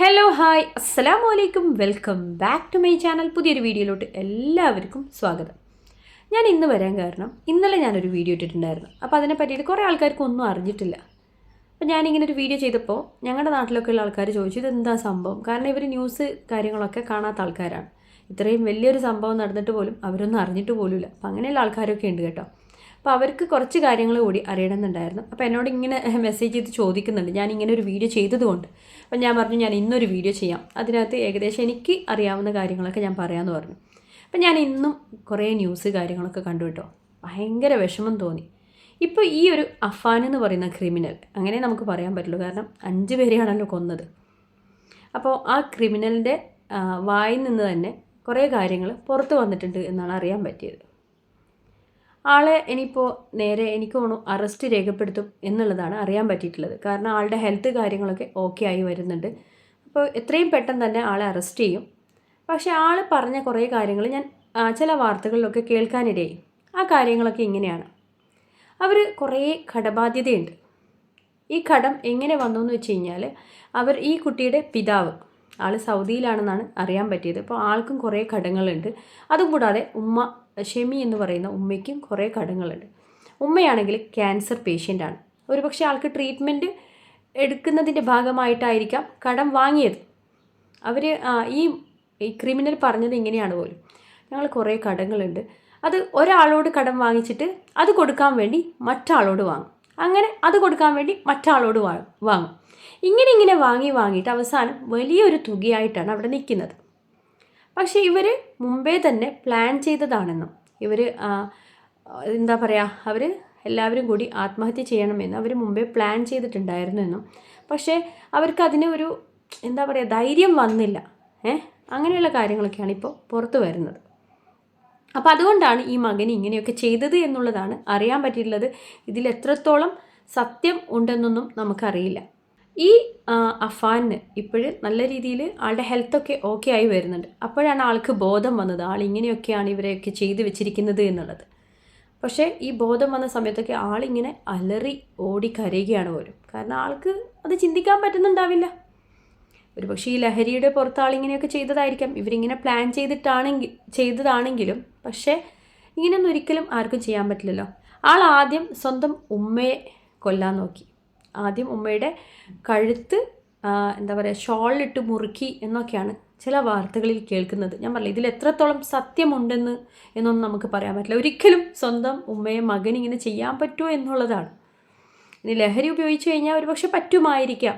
Hello hi അസ്സലാമു വലൈക്കും welcome back to my channel പുതിയൊരു വീഡിയോയിലോട്ട് എല്ലാവർക്കും സ്വാഗതം. ഞാൻ ഇന്ന് വരാൻ കാരണം ഇന്നലെ ഞാനൊരു വീഡിയോ ഇട്ടിട്ടുണ്ടായിരുന്നു. അപ്പോൾ അതിനെ പറ്റിയിട്ട് കുറേ ആൾക്കാർക്ക് ഒന്നും അറിഞ്ഞിട്ടില്ല. അപ്പോൾ ഞാനിങ്ങനെ ഒരു വീഡിയോ ചെയ്തപ്പോൾ ഞങ്ങളുടെ നാട്ടിലൊക്കെ ഉള്ള ആൾക്കാർ ചോദിച്ചു ഇതെന്താ സംഭവം? കാരണം ഇവർ ന്യൂസ് കാര്യങ്ങളൊക്കെ കാണാത്ത ആൾക്കാരാണ്. ഇത്രയും വലിയൊരു സംഭവം നടന്നിട്ട് പോലും അവരൊന്നും അറിഞ്ഞിട്ട് പോലുമില്ല. അപ്പോൾ അങ്ങനെയുള്ള ആൾക്കാരൊക്കെ ഉണ്ട് കേട്ടോ. അപ്പോൾ അവർക്ക് കുറച്ച് കാര്യങ്ങൾ കൂടി അറിയണമെന്നുണ്ടായിരുന്നു. അപ്പോൾ എന്നോട് ഇങ്ങനെ മെസ്സേജ് ചെയ്ത് ചോദിക്കുന്നുണ്ട്. ഞാൻ ഇങ്ങനെ ഒരു വീഡിയോ ചെയ്തതുകൊണ്ട്. അപ്പം ഞാൻ പറഞ്ഞു ഞാൻ ഇന്നൊരു വീഡിയോ ചെയ്യാം. അതിനകത്ത് ഏകദേശം എനിക്ക് അറിയാവുന്ന കാര്യങ്ങളൊക്കെ ഞാൻ പറയാമെന്ന് പറഞ്ഞു. അപ്പം ഞാൻ ഇന്നും കുറേ ന്യൂസ് കാര്യങ്ങളൊക്കെ കണ്ടു കേട്ടോ. ഭയങ്കര വിഷമം തോന്നി. ഇപ്പോൾ ഈ ഒരു അഫാൻ എന്ന് പറയുന്ന ക്രിമിനൽ അങ്ങനെ നമുക്ക് പറയാൻ പറ്റുള്ളൂ. കാരണം അഞ്ച് പേരെയാണല്ലോ കൊന്നത്. അപ്പോൾ ആ ക്രിമിനലിന്റെ വായിൽ നിന്ന് തന്നെ കുറേ കാര്യങ്ങൾ പുറത്ത് വന്നിട്ടുണ്ട് എന്നാണ് അറിയാൻ പറ്റിയത്. ആളെ ഇനിയിപ്പോൾ നേരെ എനിക്ക് തോന്നുന്നു അറസ്റ്റ് രേഖപ്പെടുത്തും എന്നുള്ളതാണ് അറിയാൻ പറ്റിയിട്ടുള്ളത്. കാരണം ആളുടെ ഹെൽത്ത് കാര്യങ്ങളൊക്കെ ഓക്കെ ആയി വരുന്നുണ്ട്. അപ്പോൾ എത്രയും പെട്ടെന്ന് തന്നെ ആളെ അറസ്റ്റ് ചെയ്യും. പക്ഷേ ആൾ പറഞ്ഞ കുറേ കാര്യങ്ങൾ ഞാൻ ചില വാർത്തകളിലൊക്കെ കേൾക്കാനിടയായി. ആ കാര്യങ്ങളൊക്കെ ഇങ്ങനെയാണ്. അവർ കുറേ കടബാധ്യതയുണ്ട്. ഈ കടം എങ്ങനെ വന്നു എന്ന് വെച്ച് കഴിഞ്ഞാൽ അവർ ഈ കുട്ടിയുടെ പിതാവ് ആൾ സൗദിയിലാണെന്നാണ് അറിയാൻ പറ്റിയത്. അപ്പോൾ ആൾക്കും കുറേ കടങ്ങളുണ്ട്. അതുകൂടാതെ ഉമ്മ ഷെമി എന്ന് പറയുന്ന ഉമ്മയ്ക്കും കുറേ കടങ്ങളുണ്ട്. ഉമ്മയാണെങ്കിൽ ക്യാൻസർ പേഷ്യന്റാണ്. ഒരു പക്ഷേ ആൾക്ക് ട്രീറ്റ്മെന്റ് എടുക്കുന്നതിന്റെ ഭാഗമായിട്ടായിരിക്കാം കടം വാങ്ങിയത്. അവർ ഈ ഈ ക്രിമിനൽ പറഞ്ഞത് ഇങ്ങനെയാണ് പോലും. ഞങ്ങൾ കുറേ കടങ്ങളുണ്ട്. അത് ഒരാളോട് കടം വാങ്ങിച്ചിട്ട് അത് കൊടുക്കാൻ വേണ്ടി മറ്റാളോട് വാങ്ങും. അങ്ങനെ അത് കൊടുക്കാൻ വേണ്ടി മറ്റാളോട് വാങ്ങും. ഇങ്ങനെ ഇങ്ങനെ വാങ്ങി വാങ്ങിയിട്ട് അവസാനം വലിയൊരു തുകയായിട്ടാണ് അവിടെ നിൽക്കുന്നത്. പക്ഷേ ഇവർ മുമ്പേ തന്നെ പ്ലാൻ ചെയ്തതാണെന്നും. ഇവർ എന്താ പറയുക അവർ എല്ലാവരും കൂടി ആത്മഹത്യ ചെയ്യണമെന്ന് അവർ മുമ്പേ പ്ലാൻ ചെയ്തിട്ടുണ്ടായിരുന്നു എന്നും പക്ഷേ അവർക്ക് അതിന് ഒരു എന്താ പറയുക ധൈര്യം വന്നില്ല. ഏഹ് അങ്ങനെയുള്ള കാര്യങ്ങളൊക്കെയാണ് ഇപ്പോൾ പുറത്തു വരുന്നത്. അപ്പോൾ അതുകൊണ്ടാണ് ഈ മകൻ ഇങ്ങനെയൊക്കെ ചെയ്തത് എന്നുള്ളതാണ് അറിയാൻ പറ്റിയിട്ടുള്ളത്. ഇതിൽ എത്രത്തോളം സത്യം ഉണ്ടെന്നൊന്നും നമുക്കറിയില്ല. ഈ അഫാന് ഇപ്പോഴും നല്ല രീതിയിൽ ആളുടെ ഹെൽത്തൊക്കെ ഓക്കെ ആയി വരുന്നുണ്ട്. അപ്പോഴാണ് ആൾക്ക് ബോധം വന്നത്. ആൾ ഇങ്ങനെയൊക്കെയാണ് ഇവരെയൊക്കെ ചെയ്തു വെച്ചിരിക്കുന്നത് എന്നുള്ളത്. പക്ഷേ ഈ ബോധം വന്ന സമയത്തൊക്കെ ആളിങ്ങനെ അലറി ഓടി കരയുകയാണ് പോലും. കാരണം ആൾക്ക് അത് ചിന്തിക്കാൻ പറ്റുന്നുണ്ടാവില്ല. ഒരു പക്ഷേ ഈ ലഹരിയുടെ പുറത്ത് ആളിങ്ങനെയൊക്കെ ചെയ്തതായിരിക്കാം. ഇവരിങ്ങനെ പ്ലാൻ ചെയ്തിട്ടാണെങ്കിൽ ചെയ്തതാണെങ്കിലും പക്ഷേ ഇങ്ങനെയൊന്നും ഒരിക്കലും ആർക്കും ചെയ്യാൻ പറ്റില്ലല്ലോ. ആൾ ആദ്യം സ്വന്തം ഉമ്മയെ കൊല്ലാൻ നോക്കി. ആദ്യം ഉമ്മയുടെ കഴുത്ത് എന്താ പറയുക ഷോളിലിട്ട് മുറുക്കി എന്നൊക്കെയാണ് ചില വാർത്തകളിൽ കേൾക്കുന്നത്. ഞാൻ പറയില്ല ഇതിൽ എത്രത്തോളം സത്യമുണ്ടെന്ന് എന്നൊന്നും നമുക്ക് പറയാൻ പറ്റില്ല. ഒരിക്കലും സ്വന്തം ഉമ്മയെ മകൻ ഇങ്ങനെ ചെയ്യാൻ പറ്റുമോ എന്നുള്ളതാണ്. ഇനി ലഹരി ഉപയോഗിച്ച് കഴിഞ്ഞാൽ ഒരുപക്ഷെ പറ്റുമായിരിക്കാം.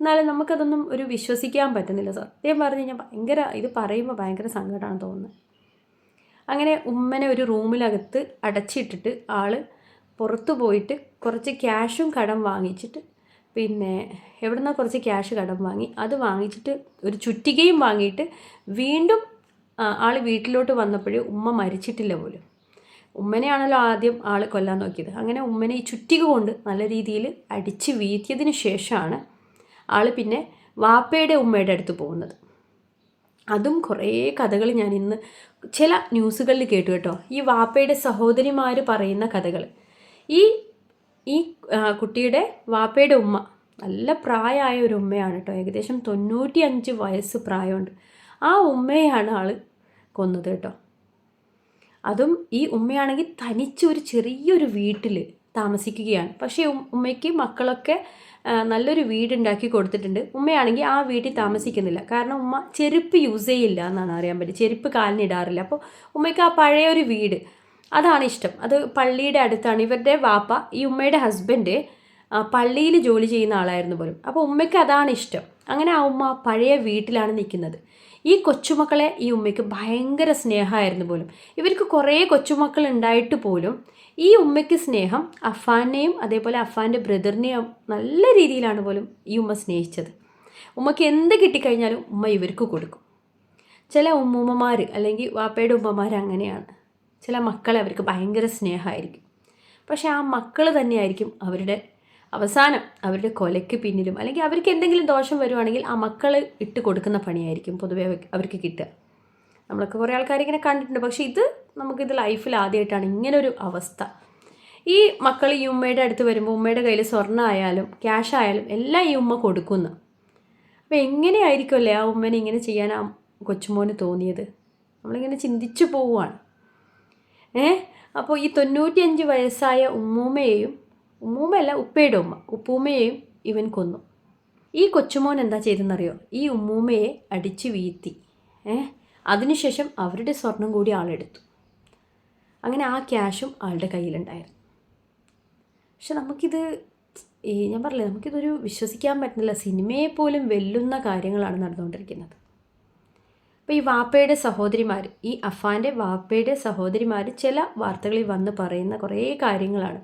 എന്നാലും നമുക്കതൊന്നും ഒരു വിശ്വസിക്കാൻ പറ്റുന്നില്ല സത്യം പറഞ്ഞു കഴിഞ്ഞാൽ ഭയങ്കര ഇത് പറയുമ്പോൾ ഭയങ്കര സങ്കടമാണ് തോന്നുന്നത് അങ്ങനെ ഉമ്മനെ ഒരു റൂമിലകത്ത് അടച്ചിട്ടിട്ട് ആൾ പുറത്തു പോയിട്ട് കുറച്ച് ക്യാഷും കടം വാങ്ങിച്ചിട്ട് പിന്നെ എവിടുന്ന കുറച്ച് ക്യാഷ് കടം വാങ്ങി അത് വാങ്ങിച്ചിട്ട് ഒരു ചുറ്റികയും വാങ്ങിയിട്ട് വീണ്ടും ആൾ വീട്ടിലോട്ട് വന്നപ്പോഴും ഉമ്മ മരിച്ചിട്ടില്ല പോലും. ഉമ്മനെയാണല്ലോ ആദ്യം ആൾ കൊല്ലാൻ നോക്കിയത്. അങ്ങനെ ഉമ്മനെ ഈ ചുറ്റിക കൊണ്ട് നല്ല രീതിയിൽ അടിച്ച് വീഴ്ത്തിയതിന് ശേഷമാണ് ആൾ പിന്നെ വാപ്പയുടെ ഉമ്മയുടെ അടുത്ത് പോകുന്നത്. അതും കുറേ കഥകൾ ഞാൻ ഇന്ന് ചില ന്യൂസുകളിൽ കേട്ടു കേട്ടോ. ഈ വാപ്പയുടെ സഹോദരിമാർ പറയുന്ന കഥകൾ ഈ ഈ കുട്ടിയുടെ വാപ്പയുടെ ഉമ്മ നല്ല പ്രായമായ ഒരു ഉമ്മയാണ് കേട്ടോ. ഏകദേശം തൊണ്ണൂറ്റി അഞ്ച് വയസ്സ് പ്രായമുണ്ട്. ആ ഉമ്മയാണ് ആൾ കൊന്നത് കേട്ടോ. അതും ഈ ഉമ്മയാണെങ്കിൽ തനിച്ചൊരു ചെറിയൊരു വീട്ടിൽ താമസിക്കുകയാണ്. പക്ഷേ ഉമ്മയ്ക്ക് മക്കളൊക്കെ നല്ലൊരു വീടുണ്ടാക്കി കൊടുത്തിട്ടുണ്ട്. ഉമ്മയാണെങ്കിൽ ആ വീട്ടിൽ താമസിക്കുന്നില്ല. കാരണം ഉമ്മ ചെരുപ്പ് യൂസ് ചെയ്യില്ല എന്നാണ് അറിയാൻ പറ്റും ചെരുപ്പ് കാലിനിടാറില്ല അപ്പോൾ ഉമ്മയ്ക്ക് ആ പഴയൊരു വീട് അതാണ് ഇഷ്ടം അത് പള്ളിയുടെ അടുത്താണ്. ഇവരുടെ വാപ്പ ഈ ഉമ്മയുടെ ഹസ്ബൻഡ് പള്ളിയിൽ ജോലി ചെയ്യുന്ന ആളായിരുന്നു പോലും. അപ്പോൾ ഉമ്മയ്ക്ക് അതാണ് ഇഷ്ടം. അങ്ങനെ ആ ഉമ്മ പഴയ വീട്ടിലാണ് നിൽക്കുന്നത്. ഈ കൊച്ചുമക്കളെ ഈ ഉമ്മയ്ക്ക് ഭയങ്കര സ്നേഹമായിരുന്നു പോലും. ഇവർക്ക് കുറേ കൊച്ചുമക്കൾ ഉണ്ടായിട്ട് പോലും ഈ ഉമ്മയ്ക്ക് സ്നേഹം അഫാനെയും അതേപോലെ അഫാന്റെ ബ്രദറിനെയും നല്ല രീതിയിലാണ് പോലും ഈ ഉമ്മ സ്നേഹിച്ചത്. ഉമ്മയ്ക്ക് എന്ത് കിട്ടിക്കഴിഞ്ഞാലും ഉമ്മ ഇവർക്ക് കൊടുക്കും. ചില ഉമ്മൂമ്മമാർ അല്ലെങ്കിൽ വാപ്പയുടെ ഉമ്മമാർ അങ്ങനെയാണ്. ചില മക്കളെ അവർക്ക് ഭയങ്കര സ്നേഹമായിരിക്കും. പക്ഷേ ആ മക്കൾ തന്നെയായിരിക്കും അവരുടെ അവസാനം അവരുടെ കൊലയ്ക്ക് പിന്നിലും അല്ലെങ്കിൽ അവർക്ക് എന്തെങ്കിലും ദോഷം വരുവാണെങ്കിൽ ആ മക്കൾ ഇട്ട് കൊടുക്കുന്ന പണിയായിരിക്കും പൊതുവേ അവർക്ക് കിട്ടുക. നമ്മളൊക്കെ കുറേ ആൾക്കാർ ഇങ്ങനെ കണ്ടിട്ടുണ്ട്. പക്ഷേ ഇത് നമുക്കിത് ലൈഫിൽ ആദ്യമായിട്ടാണ് ഇങ്ങനൊരു അവസ്ഥ. ഈ മക്കൾ ഈ ഉമ്മയുടെ അടുത്ത് വരുമ്പോൾ ഉമ്മയുടെ കയ്യിൽ സ്വർണ ആയാലും ആയാലും എല്ലാം ഈ ഉമ്മ കൊടുക്കുന്നു. അപ്പോൾ എങ്ങനെയായിരിക്കുമല്ലേ ആ ഉമ്മനെ ഇങ്ങനെ ചെയ്യാൻ ആ കൊച്ചുമോന് തോന്നിയത്? നമ്മളിങ്ങനെ ചിന്തിച്ചു പോവുകയാണ് ഏ? അപ്പോൾ ഈ തൊണ്ണൂറ്റിയഞ്ച് വയസ്സായ ഉമ്മൂമ്മയെയും ഉമ്മൂമ്മയല്ല ഉപ്പയുടെ ഉമ്മ ഉപ്പൂമ്മയെയും ഇവൻ കൊന്നു. ഈ കൊച്ചുമോൻ എന്താ ചെയ്തെന്നറിയോ? ഈ ഉമ്മൂമ്മയെ അടിച്ചു വീഴ്ത്തി. ഏ? അതിനുശേഷം അവരുടെ സ്വർണം കൂടി ആളെടുത്തു. അങ്ങനെ ആ ക്യാഷും ആളുടെ കയ്യിലുണ്ടായിരുന്നു. പക്ഷെ നമുക്കിത് ഈ ഞാൻ പറഞ്ഞില്ലേ നമുക്കിതൊരു വിശ്വസിക്കാൻ പറ്റുന്നില്ല. സിനിമയെ പോലും വെല്ലുന്ന കാര്യങ്ങളാണ് നടന്നുകൊണ്ടിരിക്കുന്നത്. അപ്പോൾ ഈ വാപ്പയുടെ സഹോദരിമാർ ഈ അഫാന്റെ വാപ്പയുടെ സഹോദരിമാർ ചില വാർത്തകളിൽ വന്ന് പറയുന്ന കുറേ കാര്യങ്ങളാണ്.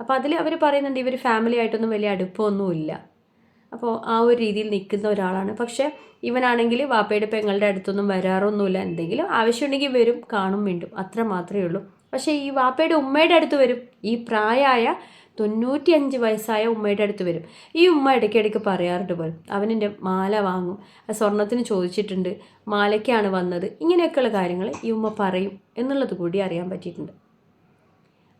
അപ്പോൾ അതിൽ അവർ പറയുന്നുണ്ട് ഇവർ ഫാമിലി ആയിട്ടൊന്നും വലിയ അടുപ്പമൊന്നുമില്ല. അപ്പോൾ ആ ഒരു രീതിയിൽ നിൽക്കുന്ന ഒരാളാണ്. പക്ഷേ ഇവനാണെങ്കിൽ വാപ്പയുടെ പെങ്ങളുടെ അടുത്തൊന്നും വരാറൊന്നുമില്ല. എന്തെങ്കിലും ആവശ്യമുണ്ടെങ്കിൽ വരും കാണും വീണ്ടും അത്ര മാത്രമേ ഉള്ളൂ. പക്ഷേ ഈ വാപ്പയുടെ ഉമ്മയുടെ അടുത്ത് വരും. ഈ പ്രായമായ തൊണ്ണൂറ്റിയഞ്ച് വയസ്സായ ഉമ്മയുടെ അടുത്ത് വരും. ഈ ഉമ്മ ഇടയ്ക്കിടയ്ക്ക് പറയാറുണ്ട് പോലും അവനെന്റെ മാല വാങ്ങും സ്വർണത്തിന് ചോദിച്ചിട്ടുണ്ട് മാലയ്ക്കാണ് വന്നത് ഇങ്ങനെയൊക്കെയുള്ള കാര്യങ്ങൾ ഈ ഉമ്മ പറയും എന്നുള്ളത് കൂടി അറിയാൻ പറ്റിയിട്ടുണ്ട്.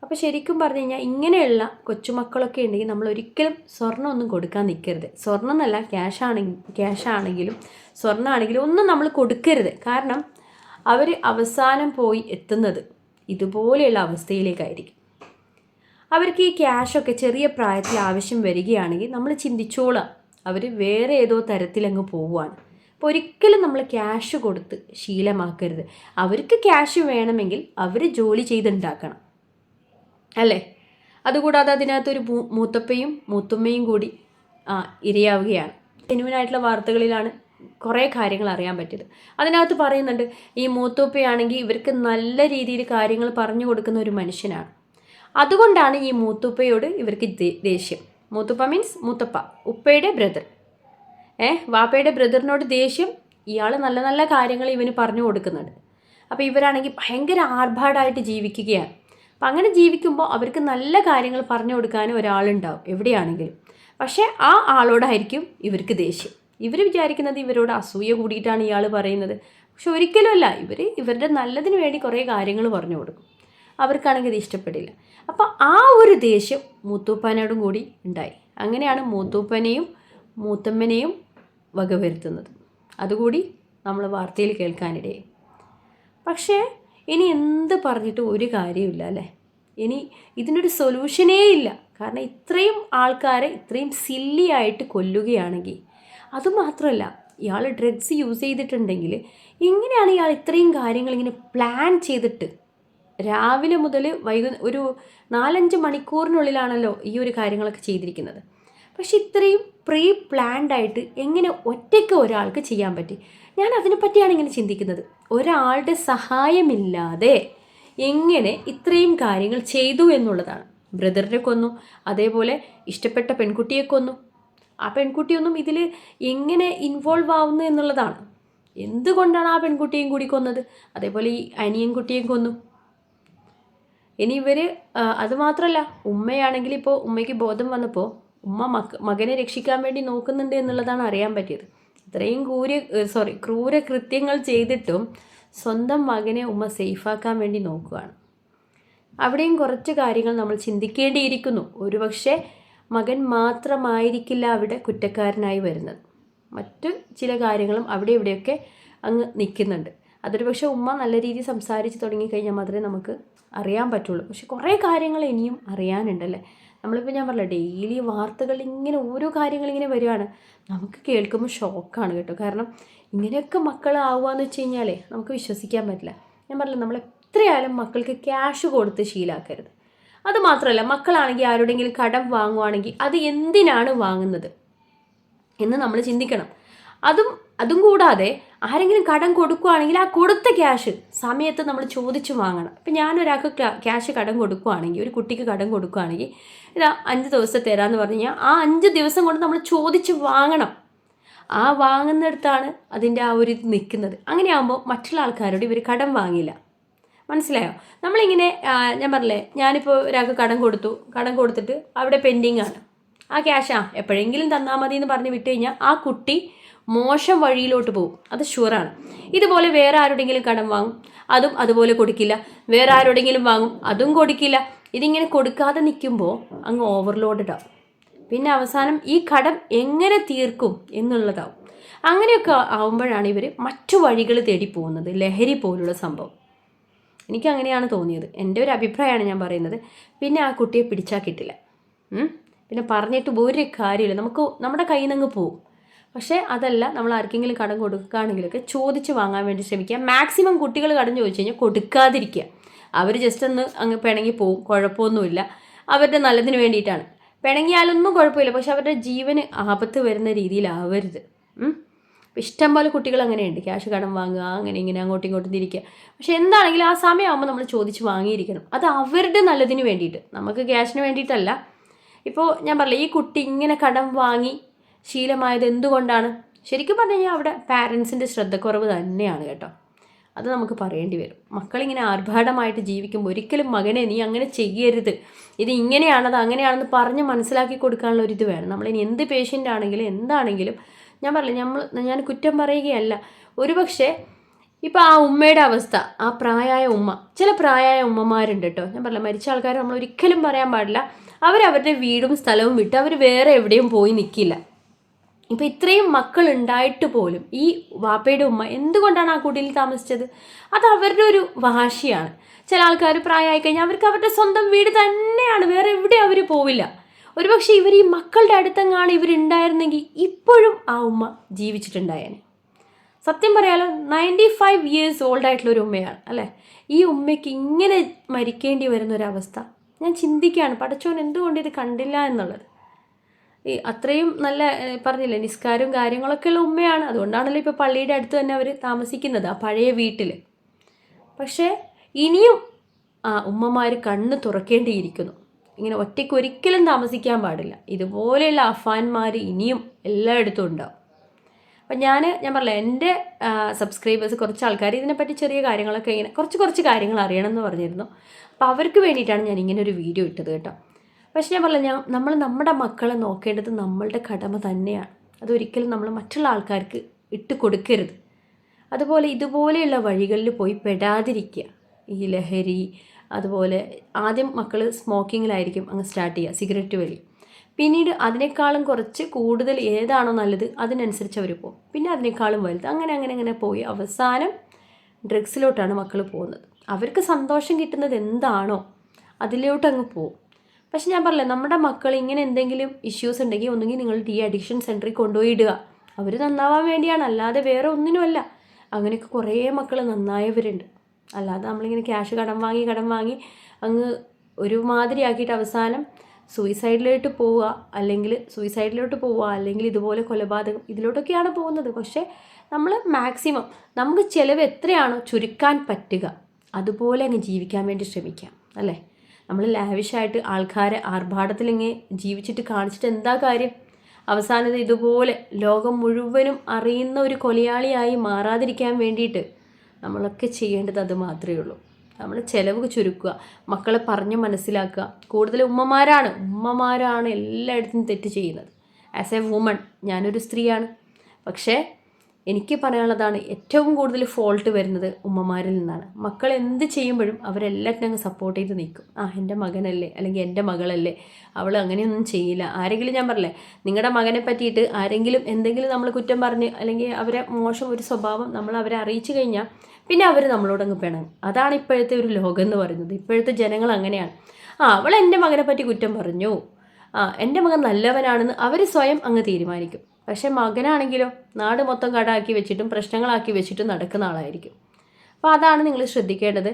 അപ്പോൾ ശരിക്കും പറഞ്ഞു കഴിഞ്ഞാൽ ഇങ്ങനെയുള്ള കൊച്ചുമക്കളൊക്കെ ഉണ്ടെങ്കിൽ നമ്മൾ ഒരിക്കലും സ്വർണം ഒന്നും കൊടുക്കാൻ നിൽക്കരുത്. സ്വർണം എന്നല്ല ക്യാഷ് ആണെങ്കിൽ ആണെങ്കിലും സ്വർണമാണെങ്കിലും ഒന്നും നമ്മൾ കൊടുക്കരുത്. കാരണം അവർ അവസാനം പോയി എത്തുന്നത് ഇതുപോലെയുള്ള അവസ്ഥയിലേക്കായിരിക്കും. അവർക്ക് ഈ ക്യാഷൊക്കെ ചെറിയ പ്രായത്തിൽ ആവശ്യം വരികയാണെങ്കിൽ നമ്മൾ ചിന്തിച്ചോളാം. അവർ വേറെ ഏതോ തരത്തിലങ്ങ് പോവുകയാണ്. അപ്പോൾ ഒരിക്കലും നമ്മൾ ക്യാഷ് കൊടുത്ത് ശീലമാക്കരുത്. അവർക്ക് ക്യാഷ് വേണമെങ്കിൽ അവർ ജോലി ചെയ്തുണ്ടാക്കണം. അല്ലേ? അതുകൂടാതെ അതിനകത്തൊരു മൂത്തപ്പയും മൂത്തുമ്മയും കൂടി ഇരയാവുകയാണ്. ജെനുവിനായിട്ടുള്ള വാർത്തകളിലാണ് കുറേ കാര്യങ്ങൾ അറിയാൻ പറ്റിയത്. അതിനകത്ത് പറയുന്നുണ്ട് ഈ മൂത്തുപ്പയാണെങ്കിൽ ഇവർക്ക് നല്ല രീതിയിൽ കാര്യങ്ങൾ പറഞ്ഞു കൊടുക്കുന്ന ഒരു മനുഷ്യനാണ്. അതുകൊണ്ടാണ് ഈ മൂത്തുപ്പയോട് ഇവർക്ക് ദേഷ്യം. മൂത്തുപ്പ മീൻസ് മൂത്തപ്പ ഉപ്പയുടെ ബ്രദർ ഏ വാപ്പയുടെ ബ്രദറിനോട് ദേഷ്യം ഇയാൾ നല്ല നല്ല കാര്യങ്ങൾ ഇവന് പറഞ്ഞു കൊടുക്കുന്നുണ്ട്. അപ്പോൾ ഇവരാണെങ്കിൽ ഭയങ്കര ആർഭാടായിട്ട് ജീവിക്കുകയാണ്. അപ്പം അങ്ങനെ ജീവിക്കുമ്പോൾ അവർക്ക് നല്ല കാര്യങ്ങൾ പറഞ്ഞു കൊടുക്കാനും ഒരാളുണ്ടാവും എവിടെയാണെങ്കിലും. പക്ഷേ ആ ആളോടായിരിക്കും ഇവർക്ക് ദേഷ്യം. ഇവർ വിചാരിക്കുന്നത് ഇവരോട് അസൂയ കൂടിയിട്ടാണ് ഇയാൾ പറയുന്നത്. പക്ഷെ ഒരിക്കലുമല്ല ഇവർ ഇവരുടെ നല്ലതിന് വേണ്ടി കുറേ കാര്യങ്ങൾ പറഞ്ഞു കൊടുക്കും. അവർക്കാണെങ്കിൽ ഇത് ഇഷ്ടപ്പെടില്ല. അപ്പോൾ ആ ഒരു ദേഷ്യം മൂത്തൂപ്പാനോടും കൂടി ഉണ്ടായി. അങ്ങനെയാണ് മൂത്തൂപ്പനെയും മൂത്തമ്മനെയും വകവരുത്തുന്നത്. അതുകൂടി നമ്മൾ വാർത്തയിൽ കേൾക്കാനിടയായി. പക്ഷേ ഇനി എന്ത് പറഞ്ഞിട്ട് ഒരു കാര്യമില്ല അല്ലേ? ഇനി ഇതിനൊരു സൊല്യൂഷനേ ഇല്ല. കാരണം ഇത്രയും ആൾക്കാരെ ഇത്രയും സില്ലി ആയിട്ട് കൊല്ലുകയാണെങ്കിൽ അതുമാത്രമല്ല ഇയാൾ ഡ്രഗ്സ് യൂസ് ചെയ്തിട്ടുണ്ടെങ്കിൽ എങ്ങനെയാണ് ഇയാൾ ഇത്രയും കാര്യങ്ങൾ ഇങ്ങനെ പ്ലാൻ ചെയ്തിട്ട് രാവിലെ മുതൽ വൈകു ഒരു നാലഞ്ച് മണിക്കൂറിനുള്ളിലാണല്ലോ ഈ ഒരു കാര്യങ്ങളൊക്കെ ചെയ്തിരിക്കുന്നത്. പക്ഷെ ഇത്രയും പ്രീ പ്ലാൻഡ് ആയിട്ട് എങ്ങനെ ഒറ്റയ്ക്ക് ഒരാൾക്ക് ചെയ്യാൻ പറ്റി? ഞാൻ അതിനെപ്പറ്റിയാണ് ഇങ്ങനെ ചിന്തിക്കുന്നത്. ഒരാളുടെ സഹായമില്ലാതെ എങ്ങനെ ഇത്രയും കാര്യങ്ങൾ ചെയ്തു എന്നുള്ളതാണ്. ബ്രദറിനെ കൊന്നു അതേപോലെ ഇഷ്ടപ്പെട്ട പെൺകുട്ടിയെ കൊന്നു. ആ പെൺകുട്ടിയൊന്നും ഇതിൽ എങ്ങനെ ഇൻവോൾവ് ആവുന്നു എന്നുള്ളതാണ്. എന്തുകൊണ്ടാണ് ആ പെൺകുട്ടിയും കൂടി കൊന്നത്? അതേപോലെ ഈ അനിയൻ കുട്ടിയും കൊന്നു. ഇനി ഇവർ അതുമാത്രമല്ല ഉമ്മയാണെങ്കിൽ ഇപ്പോൾ ഉമ്മയ്ക്ക് ബോധം വന്നപ്പോൾ ഉമ്മ മക മകനെ രക്ഷിക്കാൻ വേണ്ടി നോക്കുന്നുണ്ട് എന്നുള്ളതാണ് അറിയാൻ പറ്റിയത്. ഇത്രയും ക്രൂര സോറി ക്രൂര കൃത്യങ്ങൾ ചെയ്തിട്ടും സ്വന്തം മകനെ ഉമ്മ സേഫാക്കാൻ വേണ്ടി നോക്കുകയാണ്. അവിടെയും കുറച്ച് കാര്യങ്ങൾ നമ്മൾ ചിന്തിക്കേണ്ടിയിരിക്കുന്നു. ഒരുപക്ഷെ മകൻ മാത്രമായിരിക്കില്ല അവിടെ കുറ്റക്കാരനായി വരുന്നത്. മറ്റു ചില കാര്യങ്ങളും അവിടെ ഇവിടെയൊക്കെ അങ്ങ് നിൽക്കുന്നുണ്ട്. അതൊരു പക്ഷേ ഉമ്മ നല്ല രീതിയിൽ സംസാരിച്ച് തുടങ്ങിക്കഴിഞ്ഞാൽ മാത്രമേ നമുക്ക് അറിയാൻ പറ്റുള്ളൂ. പക്ഷെ കുറേ കാര്യങ്ങൾ ഇനിയും അറിയാനുണ്ടല്ലേ? നമ്മളിപ്പോൾ ഞാൻ പറഞ്ഞില്ല ഡെയിലി വാർത്തകൾ ഇങ്ങനെ ഓരോ കാര്യങ്ങൾ ഇങ്ങനെ വരികയാണ് നമുക്ക് കേൾക്കുമ്പോൾ ഷോക്കാണ് കേട്ടോ. കാരണം ഇങ്ങനെയൊക്കെ മക്കളാവുക എന്ന് വെച്ച് കഴിഞ്ഞാലേ നമുക്ക് വിശ്വസിക്കാൻ പറ്റില്ല. ഞാൻ പറഞ്ഞില്ല നമ്മൾ എത്രയായാലും മക്കൾക്ക് ക്യാഷ് കൊടുത്ത് ശീലാക്കരുത്. അത് മാത്രമല്ല മക്കളാണെങ്കിൽ ആരുടെങ്കിലും കടം വാങ്ങുവാണെങ്കിൽ അത് എന്തിനാണ് വാങ്ങുന്നത് എന്ന് നമ്മൾ ചിന്തിക്കണം. അതും അതും കൂടാതെ ആരെങ്കിലും കടം കൊടുക്കുകയാണെങ്കിൽ ആ കൊടുത്ത ക്യാഷ് സമയത്ത് നമ്മൾ ചോദിച്ചു വാങ്ങണം. ഇപ്പം ഞാനൊരാൾക്ക് ക്യാഷ് കടം കൊടുക്കുകയാണെങ്കിൽ ഒരു കുട്ടിക്ക് കടം കൊടുക്കുകയാണെങ്കിൽ ഇതാ അഞ്ച് ദിവസം തരാമെന്ന് പറഞ്ഞു കഴിഞ്ഞാൽ ആ അഞ്ച് ദിവസം കൊണ്ട് നമ്മൾ ചോദിച്ച് വാങ്ങണം. ആ വാങ്ങുന്നിടത്താണ് അതിന്റെ ആ ഒരു ഇത് നിൽക്കുന്നത്. അങ്ങനെയാകുമ്പോൾ മറ്റുള്ള ആൾക്കാരോട് ഇവർ കടം വാങ്ങില്ല. മനസ്സിലായോ? നമ്മളിങ്ങനെ ഞാൻ പറഞ്ഞില്ലേ ഞാനിപ്പോൾ ഒരാൾക്ക് കടം കൊടുത്തു. കടം കൊടുത്തിട്ട് അവിടെ പെൻഡിങ് ആണ് ആ ക്യാഷാ എപ്പോഴെങ്കിലും തന്നാൽ മതി എന്ന് പറഞ്ഞ് വിട്ട് കഴിഞ്ഞാൽ ആ കുട്ടി മോശം വഴിയിലോട്ട് പോകും. അത് ഷുവറാണ് ഇതുപോലെ വേറെ ആരുടെങ്കിലും കടം വാങ്ങും? അതും അതുപോലെ കൊടുക്കില്ല. വേറെ ആരുടെങ്കിലും വാങ്ങും? അതും കൊടുക്കില്ല. ഇതിങ്ങനെ കൊടുക്കാതെ നിൽക്കുമ്പോൾ അങ്ങ് ഓവർലോഡഡ് ആവും. പിന്നെ അവസാനം ഈ കടം എങ്ങനെ തീർക്കും എന്നുള്ളതാവും. അങ്ങനെയൊക്കെ ആവുമ്പോഴാണ് ഇവർ മറ്റു വഴികൾ തേടി പോകുന്നത്. ലഹരി പോലുള്ള സംഭവം. എനിക്ക് അങ്ങനെയാണ് തോന്നിയത്. എന്റെ ഒരു അഭിപ്രായമാണ് ഞാൻ പറയുന്നത്. പിന്നെ ആ കുട്ടിയെ പിടിച്ചാൽ കിട്ടില്ല പിന്നെ പറഞ്ഞിട്ട് ഒരു കാര്യമില്ല നമുക്ക് നമ്മുടെ കയ്യിൽ നിന്ന് പോകും പക്ഷേ അതല്ല നമ്മൾ ആർക്കെങ്കിലും കടം കൊടുക്കുകയാണെങ്കിലൊക്കെ ചോദിച്ച് വാങ്ങാൻ വേണ്ടി ശ്രമിക്കുക. മാക്സിമം കുട്ടികൾ കടം ചോദിച്ചു കഴിഞ്ഞാൽ കൊടുക്കാതിരിക്കുക. അവർ ജസ്റ്റ് ഒന്ന് അങ്ങ് പിണങ്ങി പോവും. കുഴപ്പമൊന്നുമില്ല. അവരുടെ നല്ലതിന് വേണ്ടിയിട്ടാണ്. പിണങ്ങിയാലൊന്നും കുഴപ്പമില്ല. പക്ഷെ അവരുടെ ജീവന് ആപത്ത് വരുന്ന രീതിയിലാവരുത്. ഇഷ്ടം പോലെ കുട്ടികൾ അങ്ങനെയുണ്ട്. ക്യാഷ് കടം വാങ്ങുക അങ്ങനെ ഇങ്ങനെ അങ്ങോട്ടും ഇങ്ങോട്ടും തിരിക്കുക. പക്ഷെ എന്താണെങ്കിലും ആ സമയമാകുമ്പോൾ നമ്മൾ ചോദിച്ച് വാങ്ങിയിരിക്കണം. അത് അവരുടെ നല്ലതിന് വേണ്ടിയിട്ട്. നമുക്ക് ക്യാഷിന് വേണ്ടിയിട്ടല്ല. ഇപ്പോൾ ഞാൻ പറയില്ല ഈ കുട്ടി ഇങ്ങനെ കടം വാങ്ങി ശീലമായത് എന്തുകൊണ്ടാണ്? ശരിക്കും പറഞ്ഞു കഴിഞ്ഞാൽ അവിടെ പാരൻസിന്റെ ശ്രദ്ധക്കുറവ് തന്നെയാണ് കേട്ടോ. അത് നമുക്ക് പറയേണ്ടി വരും. മക്കളിങ്ങനെ ആർഭാടമായിട്ട് ജീവിക്കുമ്പോൾ ഒരിക്കലും മകനെ നീ അങ്ങനെ ചെയ്യരുത്. ഇത് ഇങ്ങനെയാണത് അങ്ങനെയാണെന്ന് പറഞ്ഞ് മനസ്സിലാക്കി കൊടുക്കാനുള്ള ഒരു ഇത് വേണം. നമ്മളിനി എന്ത് പേഷ്യന്റ് ആണെങ്കിലും എന്താണെങ്കിലും ഞാൻ പറയില്ല നമ്മൾ ഞാൻ കുറ്റം പറയുകയല്ല. ഒരുപക്ഷെ ഇപ്പം ആ ഉമ്മയുടെ അവസ്ഥ ആ പ്രായമായ ഉമ്മ ചില പ്രായമായ ഉമ്മമാരുണ്ട് കേട്ടോ. ഞാൻ പറഞ്ഞില്ല മരിച്ച ആൾക്കാർ നമ്മൾ ഒരിക്കലും പറയാൻ പാടില്ല. അവരവരുടെ വീടും സ്ഥലവും വിട്ട് അവർ വേറെ എവിടെയും പോയി നിൽക്കില്ല ഇപ്പം ഇത്രയും മക്കൾ ഉണ്ടായിട്ട് പോലും ഈ വാപ്പയുടെ ഉമ്മ എന്തുകൊണ്ടാണ് ആ കുടിയിൽ താമസിച്ചത്? അത് അവരുടെ ഒരു വാശിയാണ്. ചില ആൾക്കാർ പ്രായമായി കഴിഞ്ഞാൽ അവർക്ക് അവരുടെ സ്വന്തം വീട് തന്നെയാണ്. വേറെ എവിടെ അവർ പോവില്ല. ഒരുപക്ഷെ ഇവർ ഈ മക്കളുടെ അടുത്തെങ്ങാണ് ഇവരുണ്ടായിരുന്നെങ്കിൽ ഇപ്പോഴും ആ ഉമ്മ ജീവിച്ചിട്ടുണ്ടായേനെ. സത്യം പറയാലോ നയന്റി ഫൈവ് ഇയേഴ്സ് ഓൾഡ് ആയിട്ടുള്ള ഒരു ഉമ്മയാണ് അല്ലേ? ഈ ഉമ്മയ്ക്ക് ഇങ്ങനെ മരിക്കേണ്ടി വരുന്ന ഒരവസ്ഥ ഞാൻ ചിന്തിക്കുകയാണ് പടച്ചോൻ എന്തുകൊണ്ട് ഇത് കണ്ടില്ല എന്നുള്ളത്? ഈ അത്രയും നല്ല പറഞ്ഞില്ലേ നിസ്കാരവും കാര്യങ്ങളൊക്കെ ഉള്ള ഉമ്മയാണ്. അതുകൊണ്ടാണല്ലോ ഇപ്പോൾ പള്ളിയുടെ അടുത്ത് തന്നെ അവർ താമസിക്കുന്നത് ആ പഴയ വീട്ടിൽ പക്ഷേ ഇനിയും ആ ഉമ്മമാർ കണ്ണ് തുറക്കേണ്ടിയിരിക്കുന്നു. ഇങ്ങനെ ഒറ്റയ്ക്ക് ഒരിക്കലും താമസിക്കാൻ പാടില്ല. ഇതുപോലെയുള്ള അഫാൻമാർ ഇനിയും എല്ലായിടത്തും ഉണ്ടാവും. അപ്പം ഞാൻ ഞാൻ പറഞ്ഞില്ല എന്റെ സബ്സ്ക്രൈബേഴ്സ് കുറച്ച് ആൾക്കാർ ഇതിനെപ്പറ്റി ചെറിയ കാര്യങ്ങളൊക്കെ ഇങ്ങനെ കുറച്ച് കുറച്ച് കാര്യങ്ങൾ അറിയണം എന്ന് പറഞ്ഞിരുന്നു. അപ്പോൾ അവർക്ക് വേണ്ടിയിട്ടാണ് ഞാൻ ഇങ്ങനെ ഒരു വീഡിയോ ഇട്ടത് കേട്ടോ. പക്ഷെ ഞാൻ പറഞ്ഞില്ല ഞാൻ നമ്മൾ നമ്മുടെ മക്കളെ നോക്കേണ്ടത് നമ്മളുടെ കടമ തന്നെയാണ്. അതൊരിക്കലും നമ്മൾ മറ്റുള്ള ആൾക്കാർക്ക് ഇട്ട് കൊടുക്കരുത്. അതുപോലെ ഇതുപോലെയുള്ള വഴികളിൽ പോയി പെടാതിരിക്കുക. ഈ ലഹരി അതുപോലെ ആദ്യം മക്കൾ സ്മോക്കിങ്ങിലായിരിക്കും അങ്ങ് സ്റ്റാർട്ട് ചെയ്യുക സിഗരറ്റ് വലി. പിന്നീട് അതിനേക്കാളും കുറച്ച് കൂടുതൽ ഏതാണോ നല്ലത് അതിനനുസരിച്ച് അവർ പോകും. പിന്നെ അതിനേക്കാളും വലുത്. അങ്ങനെ അങ്ങനെ അങ്ങനെ പോയി അവസാനം ഡ്രഗ്സിലോട്ടാണ് മക്കൾ പോകുന്നത്. അവർക്ക് സന്തോഷം കിട്ടുന്നത് എന്താണോ അതിലോട്ട് അങ്ങ് പോകും. പക്ഷെ ഞാൻ പറഞ്ഞില്ല നമ്മുടെ മക്കൾ ഇങ്ങനെ എന്തെങ്കിലും ഇഷ്യൂസ് ഉണ്ടെങ്കിൽ ഒന്നുകിൽ നിങ്ങൾ ഡി അഡിക്ഷൻ സെന്ററിൽ കൊണ്ടുപോയി ഇടുക. അവർ നന്നാവാൻ വേണ്ടിയാണ് അല്ലാതെ വേറെ ഒന്നിനുമല്ല. അങ്ങനെയൊക്കെ കുറേ മക്കൾ നന്നായവരുണ്ട്. അല്ലാതെ നമ്മളിങ്ങനെ ക്യാഷ് കടം വാങ്ങി കടം വാങ്ങി അങ്ങ് ഒരുമാതിരി ആക്കിയിട്ട് അവസാനം സൂയിസൈഡിലോട്ട് പോവുക അല്ലെങ്കിൽ സൂയിസൈഡിലോട്ട് പോവുക അല്ലെങ്കിൽ ഇതുപോലെ കൊലപാതകം ഇതിലോട്ടൊക്കെയാണ് പോകുന്നത്. പക്ഷേ നമ്മൾ മാക്സിമം നമുക്ക് ചിലവ് എത്രയാണോ ചുരുക്കാൻ പറ്റുക. അതുപോലെ അങ്ങ് ജീവിക്കാൻ വേണ്ടി ശ്രമിക്കാം. അല്ലേ? നമ്മൾ ലാവിഷായിട്ട് ആൾക്കാരെ ആർഭാടത്തിലിങ്ങനെ ജീവിച്ചിട്ട് കാണിച്ചിട്ട് എന്താ കാര്യം? അവസാനത്തെ ഇതുപോലെ ലോകം മുഴുവനും അറിയുന്ന ഒരു കൊലയാളിയായി മാറാതിരിക്കാൻ വേണ്ടിയിട്ട് നമ്മളൊക്കെ ചെയ്യേണ്ടത് അത് മാത്രമേ ഉള്ളൂ. നമ്മൾ ചിലവ് ചുരുക്കുക മക്കളെ പറഞ്ഞ് മനസ്സിലാക്കുക. കൂടുതൽ ഉമ്മമാരാണ്. ഉമ്മമാരാണ് എല്ലായിടത്തും തെറ്റ് ചെയ്യുന്നത്. ആസ് എ വുമൺ ഞാനൊരു സ്ത്രീയാണ്. പക്ഷേ എനിക്ക് പറയാനുള്ളതാണ് ഏറ്റവും കൂടുതൽ ഫോൾട്ട് വരുന്നത് ഉമ്മമാരിൽ നിന്നാണ്. മക്കൾ എന്ത് ചെയ്യുമ്പോഴും അവരെല്ലാത്തിനും അങ്ങ് സപ്പോർട്ട് ചെയ്ത് നിൽക്കും. ആ എന്റെ മകനല്ലേ? അല്ലെങ്കിൽ എന്റെ മകളല്ലേ? അവൾ അങ്ങനെയൊന്നും ചെയ്യില്ല. ആരെങ്കിലും ഞാൻ പറഞ്ഞില്ലേ നിങ്ങളുടെ മകനെ പറ്റിയിട്ട് ആരെങ്കിലും എന്തെങ്കിലും നമ്മൾ കുറ്റം പറഞ്ഞ് അല്ലെങ്കിൽ അവരെ മോശം ഒരു സ്വഭാവം നമ്മൾ അവരെ അറിയിച്ചു കഴിഞ്ഞാൽ പിന്നെ അവർ നമ്മളോടങ്ങ് പിണങ്ങും. അതാണ് ഇപ്പോഴത്തെ ഒരു ലോകം എന്ന് പറയുന്നത്. ഇപ്പോഴത്തെ ജനങ്ങൾ അങ്ങനെയാണ്. ആ അവൾ എന്റെ മകനെ പറ്റി കുറ്റം പറഞ്ഞു. ആ എന്റെ മകൻ നല്ലവനാണെന്ന് അവർ സ്വയം അങ്ങ് തീരുമാനിക്കും. പക്ഷേ മകനാണെങ്കിലോ നാട് മൊത്തം കടാക്കി വെച്ചിട്ടും പ്രശ്നങ്ങളാക്കി വെച്ചിട്ടും നടക്കുന്ന ആളായിരിക്കും. അപ്പോൾ അതാണ് നിങ്ങൾ ശ്രദ്ധിക്കേണ്ടത്.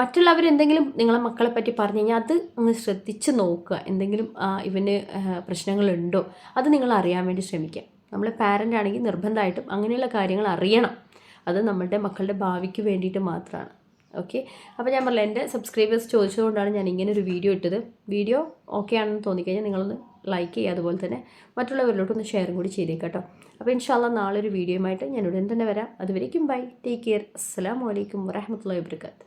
മറ്റുള്ളവർ എന്തെങ്കിലും നിങ്ങളെ മക്കളെ പറ്റി പറഞ്ഞു കഴിഞ്ഞാൽ അത് അങ്ങ് ശ്രദ്ധിച്ച് നോക്കുക. എന്തെങ്കിലും ഇവന് പ്രശ്നങ്ങളുണ്ടോ? അത് നിങ്ങൾ അറിയാൻ വേണ്ടി ശ്രമിക്കുക. നമ്മൾ പാരന്റ് ആണെങ്കിൽ നിർബന്ധമായിട്ടും അങ്ങനെയുള്ള കാര്യങ്ങൾ അറിയണം. അത് നമ്മളുടെ മക്കളുടെ ഭാവിക്ക് വേണ്ടിയിട്ട് മാത്രമാണ്. ഓക്കെ അപ്പോൾ ഞാൻ പറഞ്ഞില്ല എന്റെ സബ്സ്ക്രൈബേഴ്സ് ചോദിച്ചതുകൊണ്ടാണ് ഞാൻ ഇങ്ങനെ ഒരു വീഡിയോ ഇട്ടത്. വീഡിയോ ഓക്കെ ആണെന്ന് തോന്നിക്കഴിഞ്ഞാൽ നിങ്ങളൊന്ന് ലൈക്ക് ചെയ്യുക. അതുപോലെ തന്നെ മറ്റുള്ളവരിലോട്ടൊന്ന് ഷെയറും കൂടി ചെയ്തേക്കാം കേട്ടോ അപ്പോൾ ഇൻഷാല്ല നാളെ ഒരു വീഡിയോയുമായിട്ട് ഞാൻ ഉടൻ തന്നെ വരാം. അതുവരേക്കും ബൈ ടേക്ക് കെയർ അസ്സാം വലൈക്കും വരഹമുല്ലാ വാബർക്കാത്ത്